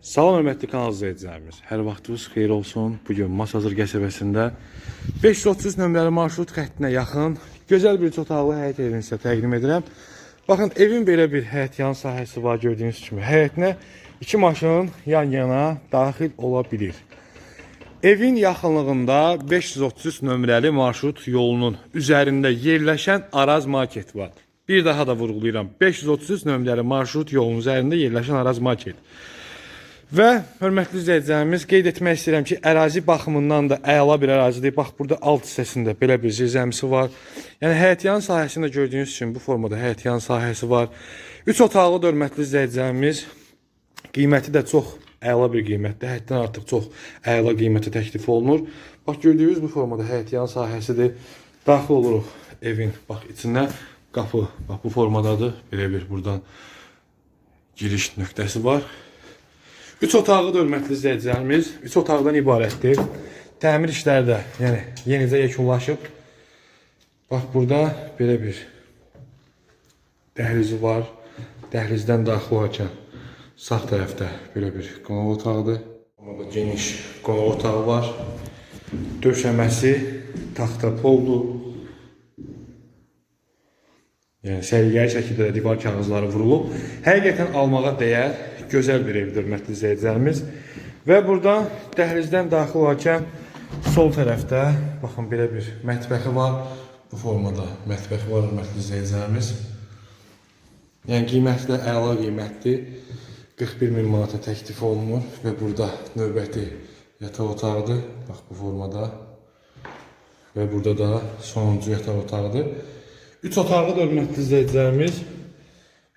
Salam hörmətli kanal izləyicilərimiz. Hər vaxtınız xeyir olsun. Bu gün Masazır qəsəbəsində 530 nömrəli marşrut xəttinə yaxın gözəl bir otaqlı həyət evini sizə təqdim edirəm. Baxın, evin belə bir həyətyan sahəsi var gördüyünüz kimi. Həyətinə iki maşın yan-yana daxil ola bilir. Evin yaxınlığında 530 nömrəli marşrut yolunun üzərində yerləşən Araz market var. Bir daha da vurğulayıram. 530 nömrəli marşrut yolunun üzərində yerləşən Araz market. Və hörmətli izləyicilərimiz qeyd etmək istəyirəm ki, ərazi baxımından da əla bir ərazidir. Bax burada alt hissəsində belə bir zirzəmisi var. Yəni həyətyan sahəsində gördüyünüz kimi bu formada həyətyan sahəsi var. 3 otaqlı da hörmətli izləyicilərimiz qiyməti də çox əla bir qiymətdir. Həddən artıq çox əla qiymətə təklif olunur. Bax gördüyünüz bu formada həyətyan sahəsidir. Daxil oluruq evin bax içinə qapı bax bu formadadır. Belə bir buradan giriş nöqtəsi var. Üç otaqlı da hörmətli izləyicilərimiz, üç otaqdan ibarətdir. Təmir işləri də, yəni yenicə yekunlaşıb. Bax burada belə bir dəhlizi var. Dəhlizdən daxil olarkən sağ tərəfdə belə bir qonaq otağıdır. Burada geniş qonaq otağı var. Döşəməsi taxta poldur. Yəni səliqəli şəkildə də divar kağızları vurulub. Həqiqətən almağa dəyər, gözəl bir evdir hörmətli izləyicilərimiz. Və burada dəhlizdən daxil olarkən sol tərəfdə baxın belə bir mətbəxi var. Bu formada mətbəxi var hörmətli izləyicilərimiz. Yəni qiyməti də əla qiymətdir. 41 min manata təklif olunur və burada növbəti yataq otağıdır. Bax bu formada. Və burada da sonuncu yataq otağıdır. 3 otaqlı da hörmətli izləyicilərimiz.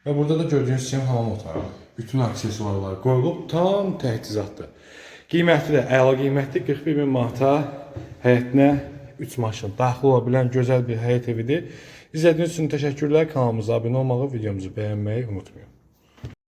Və burada da gördüyünüz kimi hamam otağı. Bütün aksesuarlar qoyulub tam təchizatdır. Qiyməti də əla qiymətli 41 min manata həyətinə 3 maşın daxil ola bilən gözəl bir həyət evidir. İzlədiyiniz üçün təşəkkürlər. Kanalımıza abunə olmağı, videomuzu bəyənməyi unutmayın.